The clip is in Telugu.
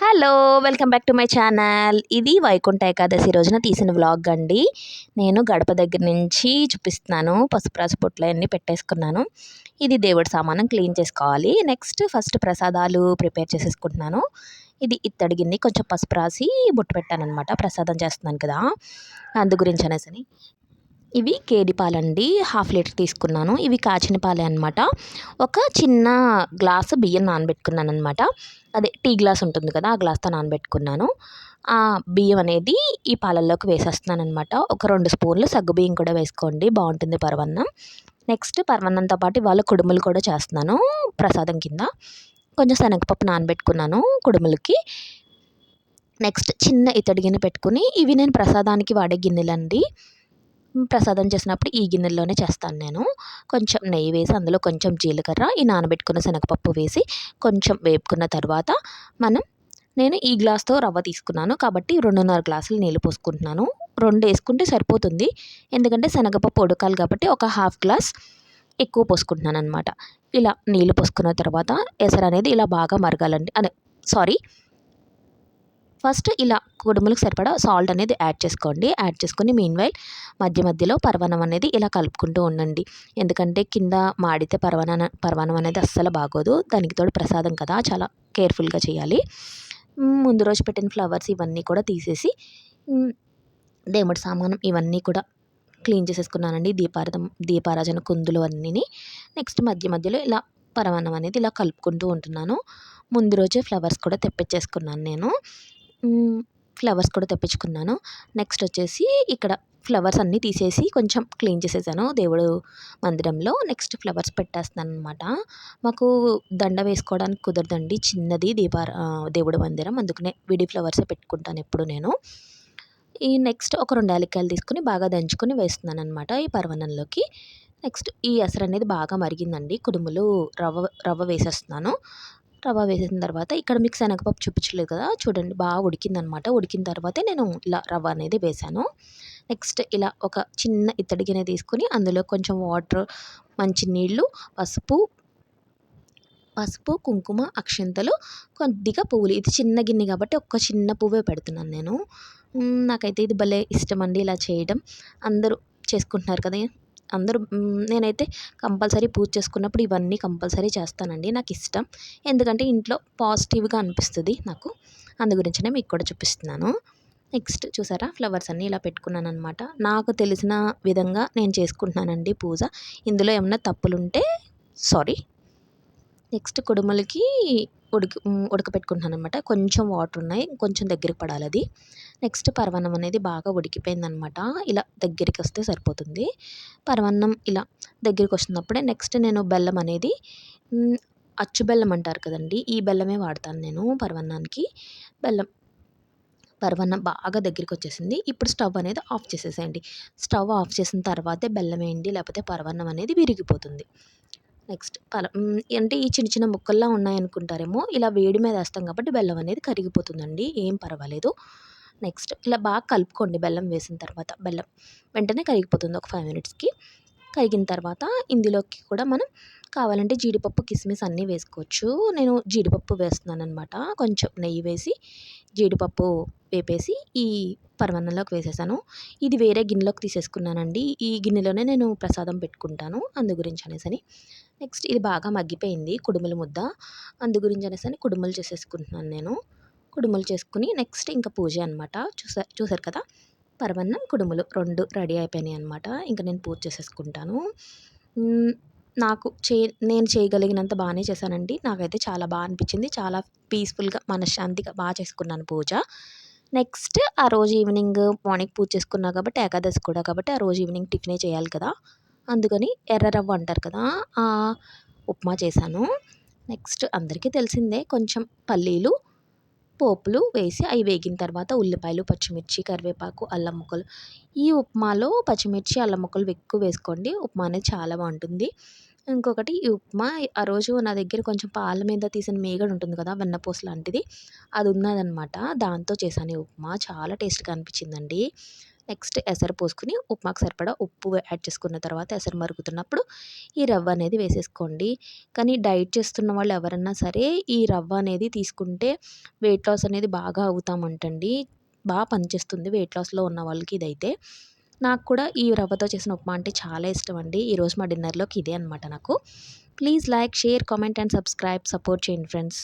Hello welcome back to my channel. ఇది వైకుంఠ ఏకాదశి రోజున తీసిన వ్లాగ్ అండి. నేను గడప దగ్గర నుంచి చూపిస్తున్నాను. పసుపు రాసు పొట్లు అన్నీ పెట్టేసుకున్నాను. ఇది దేవుడి సామానం క్లీన్ చేసుకోవాలి. నెక్స్ట్ ఫస్ట్ ప్రసాదాలు ప్రిపేర్ చేసేసుకుంటున్నాను. ఇది ఇత్తడి గిన్నె కొంచెం పసుపు రాసి బొట్టు పెట్టాను అనమాట ప్రసాదం చేస్తున్నాను కదా. అందు గురించి అనేసి ఇవి కేడి పాలండి. హాఫ్ లీటర్ తీసుకున్నాను. ఇవి కాచిన పాలే అనమాట ఒక చిన్న గ్లాసు బియ్యం నానబెట్టుకున్నాను అనమాట అదే టీ గ్లాస్ ఉంటుంది కదా ఆ గ్లాస్తో నానబెట్టుకున్నాను. ఆ బియ్యం అనేది ఈ పాలల్లోకి వేసేస్తున్నాను అనమాట ఒక రెండు స్పూన్లు సగ్గు బియ్యం కూడా వేసుకోండి. బాగుంటుంది పర్వన్నం నెక్స్ట్ పర్వన్నంతో పాటు వాళ్ళ కుడుములు కూడా చేస్తున్నాను ప్రసాదం కింద. కొంచెం శనగపప్పు నానబెట్టుకున్నాను కుడుములకి. నెక్స్ట్ చిన్న ఇతడి గిన్నె పెట్టుకుని ఇవి నేను ప్రసాదానికి వాడే గిన్నెలండి. ప్రసాదం చేసినప్పుడు ఈ గిన్నెల్లోనే చేస్తాను నేను. కొంచెం నెయ్యి వేసి అందులో కొంచెం జీలకర్ర ఈ నానబెట్టుకున్న శనగపప్పు వేసి కొంచెం వేపుకున్న తర్వాత మనం నేను ఈ గ్లాస్తో రవ్వ తీసుకున్నాను కాబట్టి రెండున్నర గ్లాసులు నీళ్ళు పోసుకుంటున్నాను. రెండు వేసుకుంటే సరిపోతుంది. ఎందుకంటే శనగపప్పు ఉడకాలి కాబట్టి ఒక హాఫ్ గ్లాస్ ఎక్కువ పోసుకుంటున్నాను అనమాట ఇలా నీళ్ళు పోసుకున్న తర్వాత ఎసరు అనేది ఇలా బాగా మరగాలండి అదే సారీ ఫస్ట్ ఇలా కుడుములకు సరిపడా సాల్ట్ అనేది యాడ్ చేసుకోండి. యాడ్ చేసుకొని మీన్ వైల్ మధ్య మధ్యలో పరవనం అనేది ఇలా కలుపుకుంటూ ఉండండి. ఎందుకంటే కింద మాడితే పర్వణ పరవనం అనేది అస్సలు బాగోదు. దానికి తోడు ప్రసాదం కదా చాలా కేర్ఫుల్గా చేయాలి. ముందు రోజు పెట్టిన ఫ్లవర్స్ ఇవన్నీ కూడా తీసేసి దేవుడి సామానం ఇవన్నీ కూడా క్లీన్ చేసేసుకున్నానండి. దీపారథం దీపారాజన కుందులు అన్నీ నెక్స్ట్ మధ్య మధ్యలో ఇలా పరమాన్నం అనేది ఇలా కలుపుకుంటూ ఉంటున్నాను. ముందు రోజే ఫ్లవర్స్ కూడా తెప్పించేసుకున్నాను నేను. ఫ్లవర్స్ కూడా తెప్పించుకున్నాను. నెక్స్ట్ వచ్చేసి ఇక్కడ ఫ్లవర్స్ అన్నీ తీసేసి కొంచెం క్లీన్ చేసేసాను దేవుడు మందిరంలో. నెక్స్ట్ ఫ్లవర్స్ పెట్టేస్తున్నాను అనమాట మాకు దండ వేసుకోవడానికి కుదరదండి. చిన్నది దీపార దేవుడు మందిరం. అందుకనే విడి ఫ్లవర్సే పెట్టుకుంటాను ఎప్పుడు నేను. ఈ నెక్స్ట్ ఒక రెండు యాలక్కాయలు తీసుకుని బాగా దంచుకొని వేస్తున్నాను అనమాట ఈ పర్వణంలోకి నెక్స్ట్ ఈ అసరు అనేది బాగా మరిగిందండి. కుడుములు రవ్వ రవ్వ వేసేస్తున్నాను. రవ్వ వేసిన తర్వాత ఇక్కడ మీకు శనగపప్పు చూపించలేదు కదా చూడండి బాగా ఉడికిందనమాట. ఉడికిన తర్వాతే నేను ఇలా రవ్వ అనేది వేసాను నెక్స్ట్ ఇలా ఒక చిన్న ఇత్తడి గిన్నె తీసుకుని అందులో కొంచెం వాటర్ మంచి నీళ్ళు పసుపు పసుపు కుంకుమ అక్షంతలు కొద్దిగా పువ్వులు. ఇది చిన్న గిన్నె కాబట్టి ఒక్క చిన్న పువ్వే పెడుతున్నాను నేను. నాకైతే ఇది భలే ఇష్టం అండి ఇలా చేయడం. అందరూ చేసుకుంటున్నారు కదా అందరూ నేనైతే కంపల్సరీ పూజ చేసుకున్నప్పుడు ఇవన్నీ కంపల్సరీ చేస్తానండి నాకు ఇష్టం. ఎందుకంటే ఇంట్లో పాజిటివ్గా అనిపిస్తుంది నాకు. అందు గురించినే మీకు కూడా చూపిస్తున్నాను. నెక్స్ట్ చూసారా ఫ్లవర్స్ అన్నీ ఇలా పెట్టుకున్నాను అనమాట నాకు తెలిసిన విధంగా నేను చేసుకుంటున్నానండి పూజ. ఇందులో ఏమన్నా తప్పులుంటే సారీ. నెక్స్ట్ కుడుములకి ఉడికి ఉడకపెట్టుకుంటున్నాను అనమాట కొంచెం వాటర్ ఉన్నాయి కొంచెం దగ్గరికి పడాలి అది. నెక్స్ట్ పరవన్నం అనేది బాగా ఉడికిపోయిందనమాట ఇలా దగ్గరికి వస్తే సరిపోతుంది. పరవన్నం ఇలా దగ్గరికి వస్తున్నప్పుడే నెక్స్ట్ నేను బెల్లం అనేది అచ్చు బెల్లం అంటారు కదండి ఈ బెల్లమే వాడతాను నేను పరవన్నానికి. బెల్లం పరవన్నం బాగా దగ్గరికి వచ్చేసింది. ఇప్పుడు స్టవ్ అనేది ఆఫ్ చేసేసేయండి. స్టవ్ ఆఫ్ చేసిన తర్వాతే బెల్లం వేయండి లేకపోతే పరవన్నం అనేది విరిగిపోతుంది. నెక్స్ట్ పల అంటే ఈ చిన్న చిన్న ముక్కల్లా ఉన్నాయనుకుంటారేమో ఇలా వేడి మీద వేస్తాం కాబట్టి బెల్లం అనేది కరిగిపోతుందండి ఏం పర్వాలేదు. నెక్స్ట్ ఇలా బాగా కలుపుకోండి బెల్లం వేసిన తర్వాత బెల్లం వెంటనే కరిగిపోతుంది ఒక ఫైవ్ మినిట్స్కి. కరిగిన తర్వాత ఇందులోకి కూడా మనం కావాలంటే జీడిపప్పు కిస్మిస్ అన్నీ వేసుకోవచ్చు. నేను జీడిపప్పు వేస్తున్నాను అనమాట కొంచెం నెయ్యి వేసి జీడిపప్పు వేపేసి ఈ పరమాన్నంలోకి వేసేసాను. ఇది వేరే గిన్నెలోకి తీసేసుకున్నానండి. ఈ గిన్నెలోనే నేను ప్రసాదం పెట్టుకుంటాను. అందు గురించి అనేసి నెక్స్ట్ ఇది బాగా మగ్గిపోయింది. కుడుముల ముద్ద. అందు గురించి అనేసని కుడుములు చేసేసుకుంటున్నాను నేను. కుడుములు చేసుకుని నెక్స్ట్ ఇంకా పూజ అనమాట చూసా చూసారు కదా? పరమన్నం కుడుములు రెండు రెడీ అయిపోయినాయి అనమాట ఇంకా నేను పూజ చేసేసుకుంటాను. నాకు చే నేను చేయగలిగినంత బాగానే చేశానండి. నాకైతే చాలా బాగా అనిపించింది. చాలా పీస్ఫుల్గా మనశ్శాంతిగా బాగా చేసుకున్నాను పూజ. నెక్స్ట్ ఆ రోజు ఈవినింగ్ మార్నింగ్ పూజ చేసుకున్నా కాబట్టి ఏకాదశి కూడా కాబట్టి ఆ రోజు ఈవినింగ్ టిఫినే చేయాలి కదా. అందుకని ఎర్ర రవ్వ అంటారు కదా ఉప్మా చేశాను. నెక్స్ట్ అందరికీ తెలిసిందే కొంచెం పల్లీలు పోపులు వేసి అవి వేగిన తర్వాత ఉల్లిపాయలు పచ్చిమిర్చి కరివేపాకు అల్లం ముక్కలు. ఈ ఉప్మాలో పచ్చిమిర్చి అల్లం ముక్కలు ఎక్కువ వేసుకోండి. ఉప్మా అనేది చాలా బాగుంటుంది. ఇంకొకటి ఈ ఉప్మా. ఆ రోజు నా దగ్గర కొంచెం పాల మీద తీసిన మీగడ ఉంటుంది కదా వెన్నపూస లాంటిది. అది ఉన్నదనమాట దాంతో చేశాను ఈ ఉప్మా. చాలా టేస్ట్గా అనిపించిందండి. నెక్స్ట్ ఎసరు పోసుకుని ఉప్మాకు సరిపడా ఉప్పు యాడ్ చేసుకున్న తర్వాత ఎసరు మరుగుతున్నప్పుడు ఈ రవ్వ అనేది వేసేసుకోండి. కానీ డైట్ చేస్తున్న వాళ్ళు ఎవరన్నా సరే ఈ రవ్వ అనేది తీసుకుంటే వెయిట్ లాస్ అనేది బాగా అవుతామంటండి బాగా పనిచేస్తుంది వెయిట్ లాస్లో ఉన్న వాళ్ళకి ఇదైతే. నాకు కూడా ఈ రవ్వతో చేసిన ఉప్మా అంటే చాలా ఇష్టం అండి ఈరోజు మా డిన్నర్లోకి ఇదే అనమాట నాకు. Please like share comment and subscribe support చేయండి ఫ్రెండ్స్.